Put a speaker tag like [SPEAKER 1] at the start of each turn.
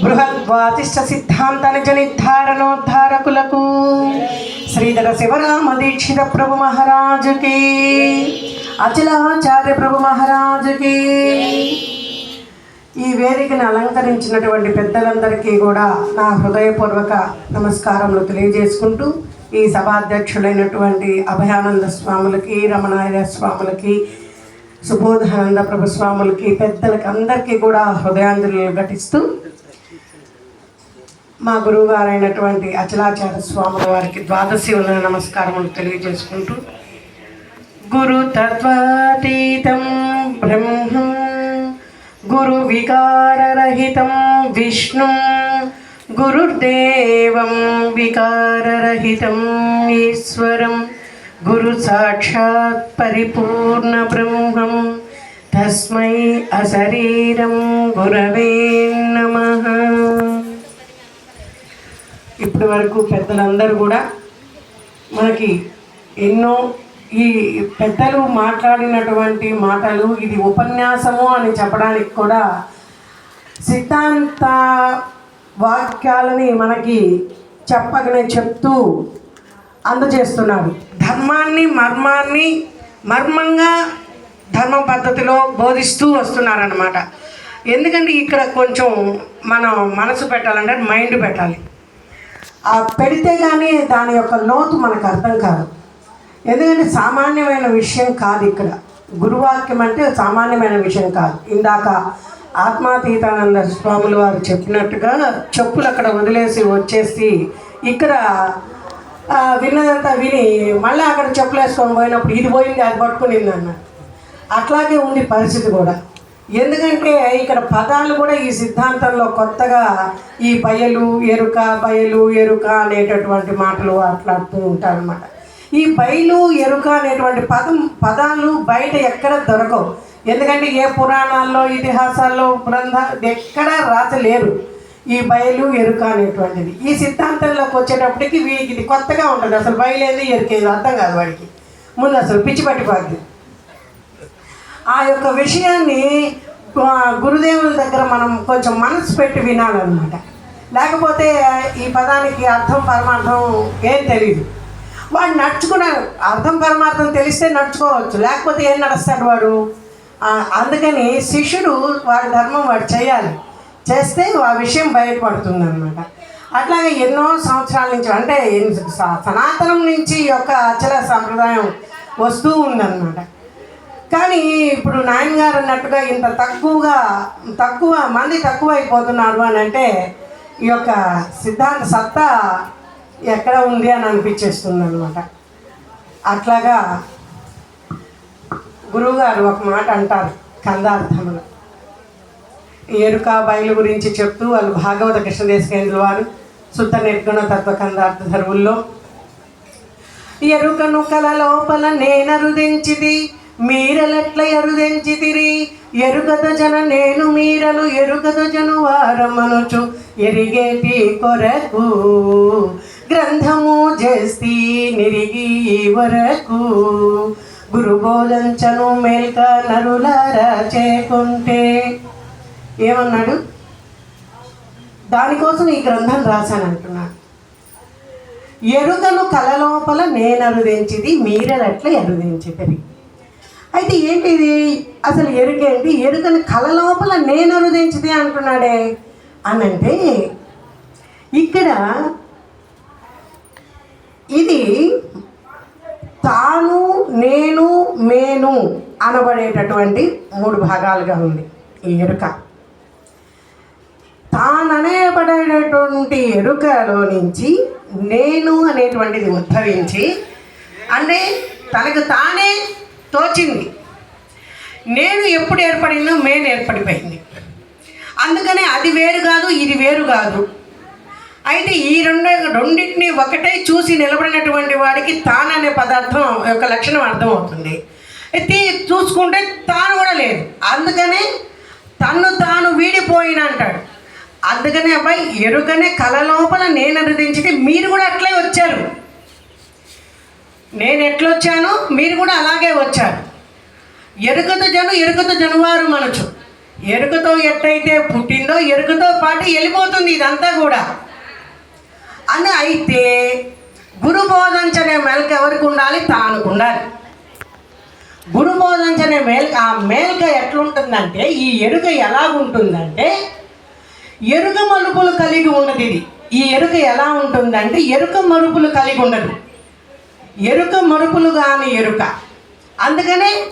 [SPEAKER 1] బృహద్వాతిష్ట సిద్ధాంత నిజ నిర్ధారణోద్ధారకులకు శ్రీధర శివరామ దీక్షిత ప్రభు మహారాజుకి అచలాచార్య ప్రభు మహారాజుకి ఈ వేదికను అలంకరించినటువంటి పెద్దలందరికీ కూడా నా హృదయపూర్వక నమస్కారములు తెలియజేసుకుంటూ ఈ సభాధ్యక్షులైనటువంటి అభయానంద స్వాములకి రమణాయ స్వాములకి సుబోధానంద ప్రభు స్వాములకి పెద్దలకి అందరికీ కూడా హృదయాంజలు ఘటిస్తూ మా గురువు గారైనటువంటి అచలాచార్య స్వాముల వారికి ద్వాదశి నమస్కారములు తెలియజేసుకుంటూ గురు తత్వాతీతం బ్రహ్మం గురు వికారరహితం విష్ణు గురుదేవం వికారరహితం ఈశ్వరం గురు సాక్షాత్ పరిపూర్ణ బ్రహ్మం తస్మై అశరీరం గురవే నమః. ఇప్పటి వరకు పెద్దలందరూ కూడా మనకి ఎన్నో ఈ పెద్దలు మాట్లాడినటువంటి మాటలు ఇది ఉపన్యాసము అని చెప్పడానికి కూడా సిద్ధాంత వాక్యాలని మనకి చెప్పకనే చెప్తూ అందజేస్తున్నారు ధర్మాన్ని మర్మాన్ని మర్మంగా ధర్మ పద్ధతిలో బోధిస్తూ వస్తున్నారనమాట ఎందుకంటే ఇక్కడ కొంచెం మనం మనసు పెట్టాలంటే మైండ్ పెట్టాలి. ఆ పెడితే కానీ దాని యొక్క లోతు మనకు అర్థం కాదు. ఎందుకంటే సామాన్యమైన విషయం కాదు ఇక్కడ. గురువాక్యం అంటే సామాన్యమైన విషయం కాదు. ఇందాక ఆత్మాతీతానంద స్వాములు వారు చెప్పినట్టుగా చెప్పులు అక్కడ వదిలేసి వచ్చేసి ఇక్కడ విన్నదంతా విని మళ్ళీ అక్కడ చెప్పులు వేసుకొని పోయినప్పుడు ఇది పోయింది అది పట్టుకునింది అన్న అట్లాగే ఉంది పరిస్థితి కూడా. ఎందుకంటే ఇక్కడ పదాలు కూడా ఈ సిద్ధాంతంలో కొత్తగా ఈ బయలు ఎరుక బయలు ఎరుక అనేటటువంటి మాటలు మాట్లాడుతూ ఉంటారన్నమాట. ఈ బయలు ఎరుక అనేటువంటి పదం పదాలు బయట ఎక్కడ దొరకవు. ఎందుకంటే ఏ పురాణాల్లో ఇతిహాసాల్లో గ్రంథ ఎక్కడ రాసలేరు ఈ బయలు ఎరుక అనేటువంటిది. ఈ సిద్ధాంతంలోకి వచ్చేటప్పటికి వీడికి ఇది కొత్తగా ఉంటుంది. అసలు బయలేది ఎరుకేది అర్థం కాదు వాడికి. ముందు అసలు పిచ్చి పట్టిపోద్ది. ఆ యొక్క విషయాన్ని గురుదేవుల దగ్గర మనం కొంచెం మనసు పెట్టి వినాలన్నమాట. లేకపోతే ఈ పదానికి అర్థం పరమార్థం ఏం తెలియదు వాడు నడుచుకున్నాడు అర్థం పరమార్థం తెలిస్తే నడుచుకోవచ్చు. లేకపోతే ఏం నడుస్తాడు వాడు? అందుకని శిష్యుడు వాడి ధర్మం వాడు చేయాలి. చేస్తే ఆ విషయం బయటపడుతుంది అనమాట అట్లాగే ఎన్నో సంవత్సరాల నుంచి అంటే సనాతనం నుంచి ఈ యొక్క అచల సాంప్రదాయం వస్తూ ఉందన్నమాట. కానీ ఇప్పుడు నాయనగారు అన్నట్టుగా ఇంత తక్కువగా తక్కువ మంది తక్కువ అయిపోతున్నారు అని అంటే ఈ యొక్క సిద్ధాంత సత్తా ఎక్కడ ఉంది అని అనిపించేస్తుంది అనమాట అట్లాగా గురువుగారు ఒక మాట అంటారు కందార్థములు ఎరుక బయలు గురించి చెప్తూ వాళ్ళు భాగవత కృష్ణదేశ కేంద్ర వారు శుద్ధ నిర్గుణ తత్వ కందార్థ ధరువుల్లో ఎరుకను కల లోపల నేనరుదించిది మీరలెట్ల ఎరుదెంచితిరి ఎరుగద జన నేను మీరలు ఎరుగద జను వారమనుచు ఎరిగేటి కొరకు. గ్రంథము చేస్తి నిరిగి వరకు. గురుబోధంచను మేల్క నరులారా చేకుంటే. ఏమన్నాడు? దానికోసం ఈ గ్రంథం రాశాను ఎరుకను కలలోపల నేను మీరెలట్ల మీరెట్లా ఎరుదించిది అయితే ఏంటిది? అసలు ఎరుకేంటి ఎరుకను కలలోపల నేను అరుదించిది అంటున్నాడే. అని అంటే ఇక్కడ ఇది తాను నేను మేను అనబడేటటువంటి మూడు భాగాలుగా ఉంది. ఈ ఎరుక. తాననేబడేటటువంటి ఎరుకలో నుంచి నేను అనేటువంటిది ఉద్భవించి అంటే తనకు తానే తోచింది. నేను ఎప్పుడు ఏర్పడిందో మేను ఏర్పడిపోయింది. అందుకనే అది వేరు కాదు ఇది వేరు కాదు. అయితే ఈ రెండు రెండింటిని ఒకటే చూసి నిలబడినటువంటి వాడికి తాను అనే పదార్థం యొక్క లక్షణం అర్థమవుతుంది. అయితే చూసుకుంటే తాను కూడా లేదు. అందుకనే తన్ను తాను వీడిపోయిన అంటాడు. అందుకనే అబ్బాయి ఎరుకనే కళ లోపల నేను అనుదించితే మీరు కూడా అట్లే వచ్చారు. నేను ఎట్లొచ్చాను? మీరు కూడా అలాగే వచ్చారు. ఎరుకత జను ఎరుకత జనువారు మనచు ఎరుకతో ఎట్టయితే పుట్టిందో ఎరుకతో పాటు వెళ్ళిపోతుంది ఇదంతా కూడా. అని అయితే గురు బోధించనే మెలక ఎవరికి ఉండాలి? తానుకు ఉండాలి. గురు బోధించనే మేల్క ఆ మేల్క ఎట్లుంటుందంటే ఈ ఎరుక ఎలా ఉంటుందంటే ఎరుక మలుపులు కలిగి ఉన్నది ఇది. ఈ ఎరుక ఎలా ఉంటుందంటే ఎరుక మరుపులు కలిగి ఉండదు. ఎరుక మరుపులు కాని ఎరుక. అందుకనే